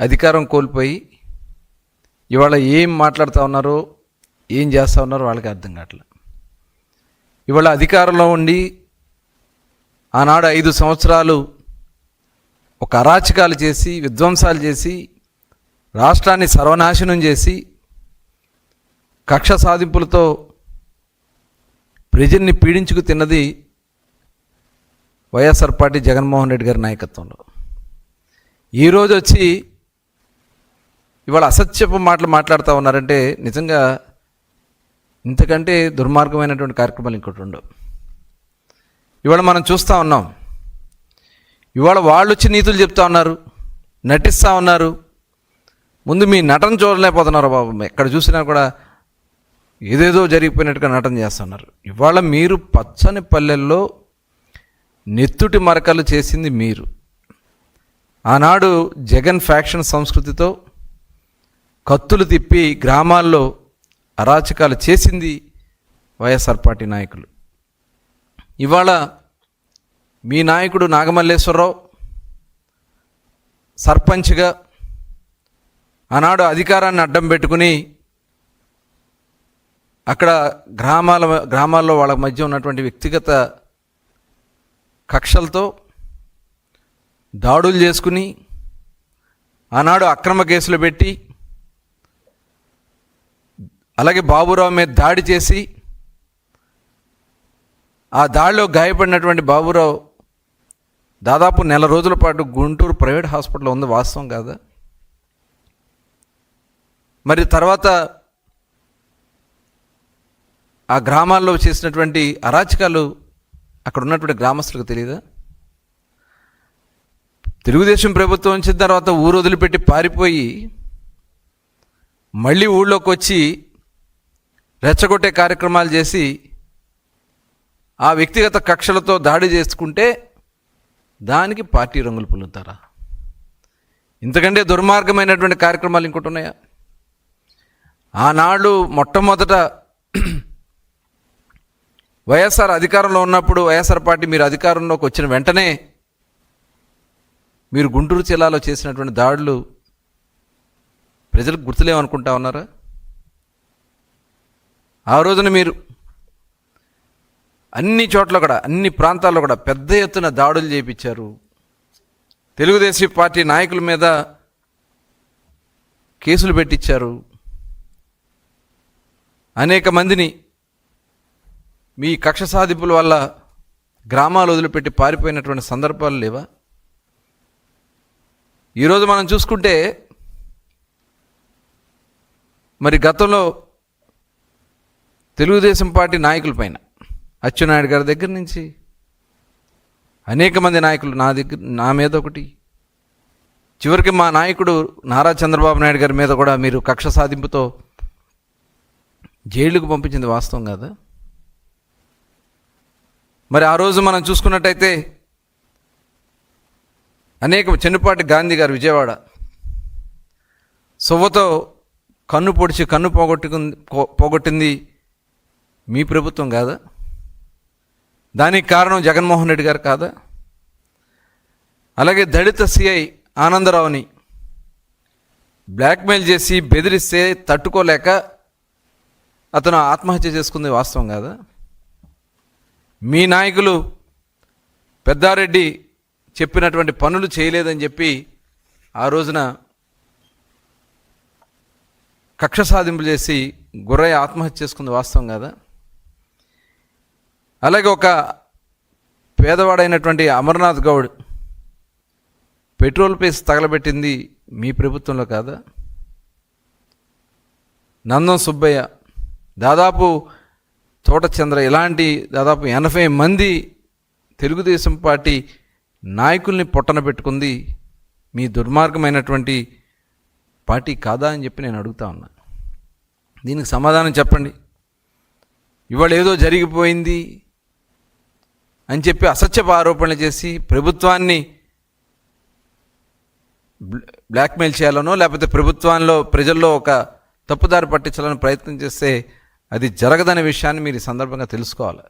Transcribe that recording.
అధికారం కోల్పోయి ఇవాళ ఏం మాట్లాడుతూ ఉన్నారో ఏం చేస్తూ ఉన్నారో వాళ్ళకి అర్థం కావట్లేదు. ఇవాళ అధికారంలో ఉండి ఆనాడు ఐదు సంవత్సరాలు ఒక అరాచకాలు చేసి విధ్వంసాలు చేసి రాష్ట్రాన్ని సర్వనాశనం చేసి కక్ష సాధింపులతో ప్రజల్ని పీడించుకు తిన్నది వైఎస్ఆర్ పార్టీ జగన్మోహన్ రెడ్డి గారి నాయకత్వంలో. ఈరోజు వచ్చి ఇవాళ అసత్యపు మాటలు మాట్లాడుతూ ఉన్నారంటే నిజంగా ఇంతకంటే దుర్మార్గమైనటువంటి కార్యక్రమాలు ఇంకోటి ఉండవు ఇవాళ మనం చూస్తూ ఉన్నాం. ఇవాళ వాళ్ళు వచ్చి నీతులు చెప్తా ఉన్నారు నటిస్తూ ఉన్నారు. ముందు మీ నటన చూడలేకపోతున్నారు బాబు. ఎక్కడ చూసినా కూడా ఏదేదో జరిగిపోయినట్టుగా నటన చేస్తున్నారు. ఇవాళ మీరు పచ్చని పల్లెల్లో నెత్తుటి మరకలు చేసింది మీరు. ఆనాడు జగన్ ఫ్యాక్షన్ సంస్కృతితో కత్తులు తిప్పి గ్రామాల్లో అరాచకాలు చేసింది వైఎస్ఆర్ పార్టీ నాయకులు. ఇవాళ మీ నాయకుడు నాగమల్లేశ్వరరావు సర్పంచ్గా ఆనాడు అధికారాన్ని అడ్డం పెట్టుకుని అక్కడ గ్రామాల గ్రామాల్లో వాళ్ళ మధ్య ఉన్నటువంటి వ్యక్తిగత కక్షలతో దాడులు చేసుకుని ఆనాడు అక్రమ కేసులు పెట్టి అలాగే బాబురావు మీద దాడి చేసి ఆ దాడిలో గాయపడినటువంటి బాబురావు దాదాపు నెల రోజుల పాటు గుంటూరు ప్రైవేట్ హాస్పిటల్లో ఉంది వాస్తవం కాదా? మరి తర్వాత ఆ గ్రామాల్లో చేసినటువంటి అరాచకాలు అక్కడ ఉన్నటువంటి గ్రామస్తులకు తెలియదా? తెలుగుదేశం ప్రభుత్వం వచ్చిన తర్వాత ఊరు వదిలిపెట్టి పారిపోయి మళ్ళీ ఊళ్ళోకి వచ్చి రెచ్చగొట్టే కార్యక్రమాలు చేసి ఆ వ్యక్తిగత కక్షలతో దాడి చేసుకుంటే దానికి పార్టీ రంగులు పులుతారా ఇంతకంటే దుర్మార్గమైనటువంటి కార్యక్రమాలు ఇంకోటి ఉన్నాయా? ఆనాడు మొట్టమొదట వైఎస్ఆర్ అధికారంలో ఉన్నప్పుడు వైఎస్ఆర్ పార్టీ మీరు అధికారంలోకి వచ్చిన వెంటనే మీరు గుంటూరు జిల్లాలో చేసినటువంటి దాడులు ప్రజలకు గుర్తులేమనుకుంటా ఉన్నారా? ఆ రోజున మీరు అన్ని చోట్ల కూడా అన్ని ప్రాంతాల్లో కూడా పెద్ద ఎత్తున దాడులు చేయించారు తెలుగుదేశం పార్టీ నాయకుల మీద కేసులు పెట్టించారు. అనేక మందిని మీ కక్ష సాధింపుల వల్ల గ్రామాలు వదిలిపెట్టి పారిపోయినటువంటి సందర్భాలు లేవా? ఈరోజు మనం చూసుకుంటే మరి గతంలో తెలుగుదేశం పార్టీ నాయకులపైన అచ్చెన్నాయుడు గారి దగ్గర నుంచి అనేక మంది నాయకులు నా దగ్గర నా మీద ఒకటి. చివరికి మా నాయకుడు నారా చంద్రబాబు నాయుడు గారి మీద కూడా మీరు కక్ష సాధింపుతో జైలుకు పంపించింది వాస్తవం కాదా? మరి ఆ రోజు మనం చూసుకున్నట్టయితే అనేక చెన్నుపాటి గాంధీ గారు విజయవాడ సువ్వతో కన్ను పొడిచి కన్ను పోగొట్టుకుంది పో- పోగొట్టింది మీ ప్రభుత్వం కాదా? దానికి కారణం జగన్మోహన్ రెడ్డి గారు కాదా? అలాగే దళిత సిఐ ఆనందరావుని బ్లాక్మెయిల్ చేసి బెదిరిస్తే తట్టుకోలేక అతను ఆత్మహత్య చేసుకుంది వాస్తవం కాదా? మీ నాయకులు పెద్దారెడ్డి చెప్పినటువంటి పనులు చేయలేదని చెప్పి ఆ రోజున కక్ష సాధింపులు చేసి గుర్రయ్య ఆత్మహత్య చేసుకుంది వాస్తవం కాదా? అలాగే ఒక పేదవాడైనటువంటి అమర్నాథ్ గౌడ్ పెట్రోల్ పేస్ తగలబెట్టింది మీ ప్రభుత్వంలో కాదా? నందం సుబ్బయ్య దాదాపు తోటచంద్ర ఇలాంటి దాదాపు ఎనభై మంది తెలుగుదేశం పార్టీ నాయకుల్ని పొట్టన పెట్టుకుంది మీ దుర్మార్గమైనటువంటి పార్టీ కాదా అని చెప్పి నేను అడుగుతా ఉన్నా. దీనికి సమాధానం చెప్పండి. ఇవాళ ఏదో జరిగిపోయింది అని చెప్పి అసత్యపు ఆరోపణలు చేసి ప్రభుత్వాన్ని బ్లాక్మెయిల్ చేయాలనో లేకపోతే ప్రభుత్వంలో ప్రజల్లో ఒక తప్పుదారి పట్టించాలని ప్రయత్నం చేస్తే అది జరగదనే విషయాన్ని మీరు ఈ సందర్భంగా తెలుసుకోవాలి.